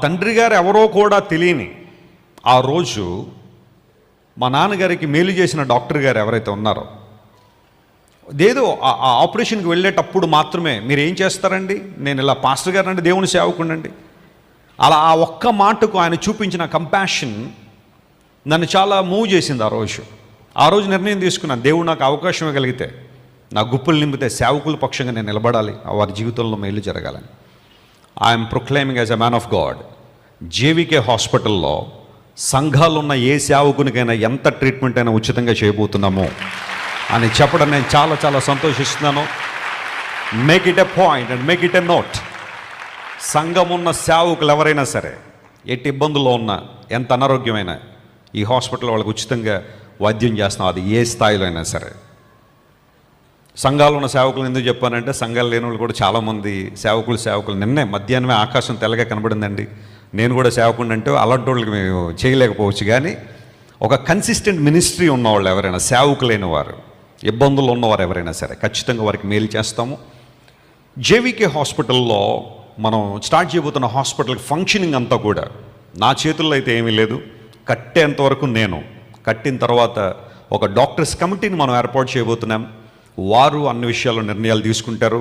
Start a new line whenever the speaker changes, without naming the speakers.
తండ్రి గారు ఎవరో కూడా తెలియని ఆ రోజు మా నాన్నగారికి మేలు చేసిన డాక్టర్ గారు ఎవరైతే ఉన్నారో ఏదో ఆ- ఆపరేషన్కి వెళ్ళేటప్పుడు మాత్రమే మీరు ఏం చేస్తారండి? నేను ఇలా పాస్టర్ గారు అండి దేవుని సేవకుండండి. అలా ఆ ఒక్క మాటకు ఆయన చూపించిన కంపాషన్ నన్ను చాలా మూవ్ చేసింది ఆ రోజు. ఆ రోజు నిర్ణయం తీసుకున్నాను దేవుడు నాకు అవకాశం కలిగితే నా గుప్పులు నింపితే సేవకుల పక్షంగా నేను నిలబడాలి వారి జీవితంలో మేలు జరగాలని. I'm proclaiming as a man of God JVK హాస్పిటల్లో సంఘాలున్న ఏ సేవకునికైనా ఎంత ట్రీట్మెంట్ అయినా ఉచితంగా చేయబోతున్నాము అని చెప్పడం నేను చాలా చాలా సంతోషిస్తున్నాను. Make it a point and make it a note సంఘం ఉన్న సేవకులు ఎవరైనా సరే ఎట్టి ఇబ్బందుల్లో ఉన్నా ఎంత అనారోగ్యమైనా ఈ హాస్పిటల్ వాళ్ళకి ఉచితంగా వైద్యం చేస్తున్నాం. అది ఏ స్థాయిలో అయినా సరే. సంఘాలు ఉన్న సేవకులు ఎందుకు చెప్పానంటే సంఘాలు లేని వాళ్ళు కూడా చాలామంది సేవకులు సేవకులు. నిన్నే మధ్యాహ్నమే ఆకాశం తెల్లగా కనబడిందండి. నేను కూడా సేవకుండా అంటే అలాంటి వాళ్ళకి మేము చేయలేకపోవచ్చు. కానీ ఒక కన్సిస్టెంట్ మినిస్ట్రీ ఉన్నవాళ్ళు ఎవరైనా సేవకులైన వారు ఇబ్బందులు ఉన్నవారు ఎవరైనా సరే ఖచ్చితంగా వారికి మేలు చేస్తాము. జేవికే హాస్పిటల్లో మనం స్టార్ట్ చేయబోతున్న హాస్పిటల్ ఫంక్షనింగ్ అంతా కూడా నా చేతుల్లో అయితే ఏమీ లేదు. కట్టేంతవరకు నేను. కట్టిన తర్వాత ఒక డాక్టర్స్ కమిటీని మనం ఏర్పాటు చేయబోతున్నాం. వారు అన్ని విషయాల్లో నిర్ణయాలు తీసుకుంటారు.